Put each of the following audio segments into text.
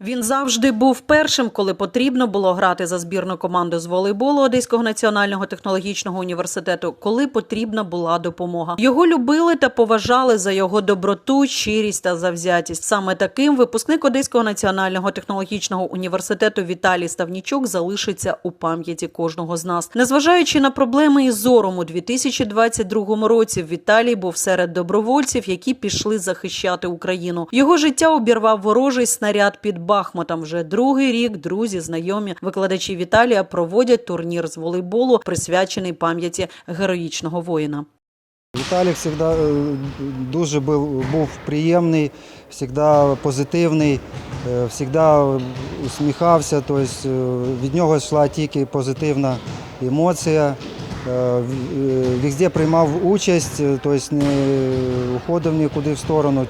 Він завжди був першим, коли потрібно було грати за збірну команду з волейболу Одеського національного технологічного університету, коли потрібна була допомога. Його любили та поважали за його доброту, щирість та завзятість. Саме таким випускник Одеського національного технологічного університету Віталій Ставнічук залишиться у пам'яті кожного з нас. Незважаючи на проблеми із зором у 2022 році, Віталій був серед добровольців, які пішли захищати Україну. Його життя обірвав ворожий снаряд під Бахмутом. Вже другий рік друзі, знайомі, викладачі Віталія проводять турнір з волейболу, присвячений пам'яті героїчного воїна. Віталік завжди дуже був, був приємний, завжди позитивний, завжди усміхався. Тобто е, від нього йшла тільки позитивна емоція. Е, е, Везде приймав участь, е, тобто не уходив нікуди в сторону.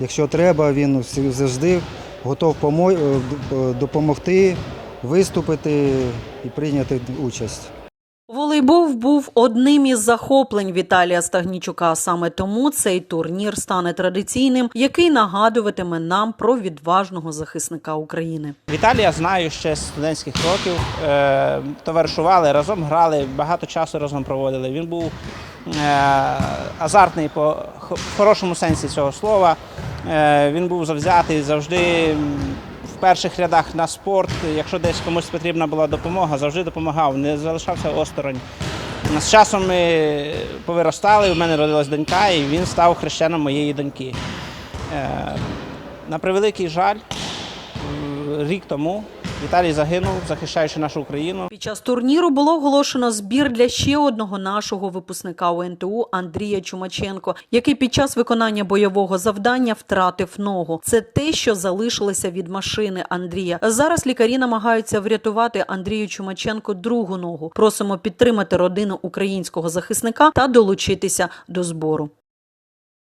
Якщо треба, він завжди готов е, допомогти, виступити і прийняти участь. Волейбол був одним із захоплень Віталія Стагнічука. Саме тому цей турнір стане традиційним, який нагадуватиме нам про відважного захисника України. Віталія знаю ще з студентських років. Е, товаришували, разом грали, багато часу разом проводили. Він був е, азартний по хорошому сенсі цього слова. Е, він був завзятий завжди в перших рядах на спорт. Якщо десь комусь потрібна була допомога, завжди допомагав, не залишався осторонь. З часом ми повиростали, у мене родилась донька, і він став хрещеном моєї доньки. Е, на превеликий жаль, рік тому Віталій загинув, захищаючи нашу Україну. Під час турніру було оголошено збір для ще одного нашого випускника УНТУ Андрія Чумаченко, який під час виконання бойового завдання втратив ногу. Це те, що залишилося від машини Андрія. Зараз лікарі намагаються врятувати Андрію Чумаченко другу ногу. Просимо підтримати родину українського захисника та долучитися до збору.